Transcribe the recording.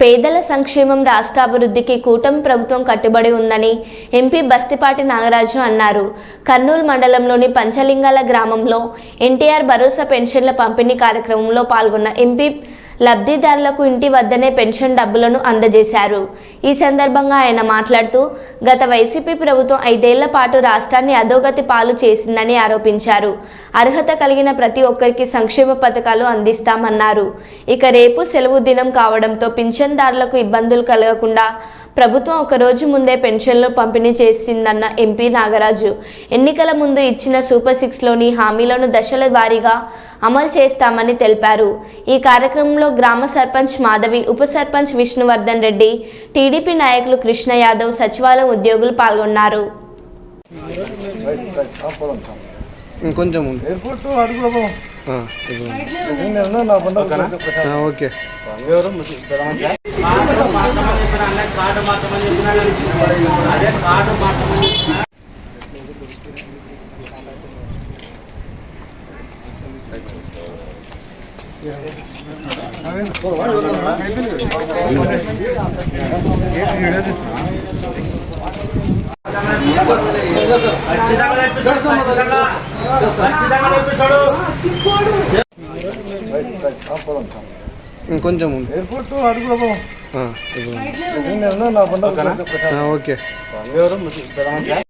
పేదల సంక్షేమం రాష్ట్రాభివృద్ధికి కూటమి ప్రభుత్వం కట్టుబడి ఉందని ఎంపీ బస్తిపాటి నాగరాజు అన్నారు. కర్నూలు మండలంలోని పంచలింగాల గ్రామంలో ఎన్టీఆర్ భరోసా పెన్షన్ల పంపిణీ కార్యక్రమంలో పాల్గొన్న ఎంపీ లబ్ధిదారులకు ఇంటి వద్దనే పెన్షన్ డబ్బులను అందజేశారు. ఈ సందర్భంగా ఆయన మాట్లాడుతూ గత వైసీపీ ప్రభుత్వం ఐదేళ్ళ పాటు రాష్ట్రాన్ని అధోగతి పాలు చేసిందని ఆరోపించారు. అర్హత కలిగిన ప్రతి ఒక్కరికి సంక్షేమ పథకాలు అందిస్తామన్నారు. ఇక రేపు సెలవు దినం కావడంతో పింఛన్దారులకు ఇబ్బందులు కలగకుండా ప్రభుత్వం ఒక రోజు ముందే పెన్షన్లు పంపిణీ చేసిందన్న ఎంపీ నాగరాజు. ఎన్నికల ముందు ఇచ్చిన సూపర్ సిక్స్లోని హామీలను దశల వారీగా అమలు చేస్తామని తెలిపారు. ఈ కార్యక్రమంలో గ్రామ సర్పంచ్ మాధవి ఉప సర్పంచ్ విష్ణువర్ధన్ రెడ్డి టీడీపీ నాయకులు కృష్ణ యాదవ్ సచివాలయం ఉద్యోగులు పాల్గొన్నారు. ఇంకొంచెం ఉంది ఎయిర్పోర్ట్ అడుగులో ఆ, ఇదిగో. నేను నా బండ ఆ, ఓకే ఎవరు ఇంకొంచెం ఎయిర్పోర్ట్ అడుగులో ఓకే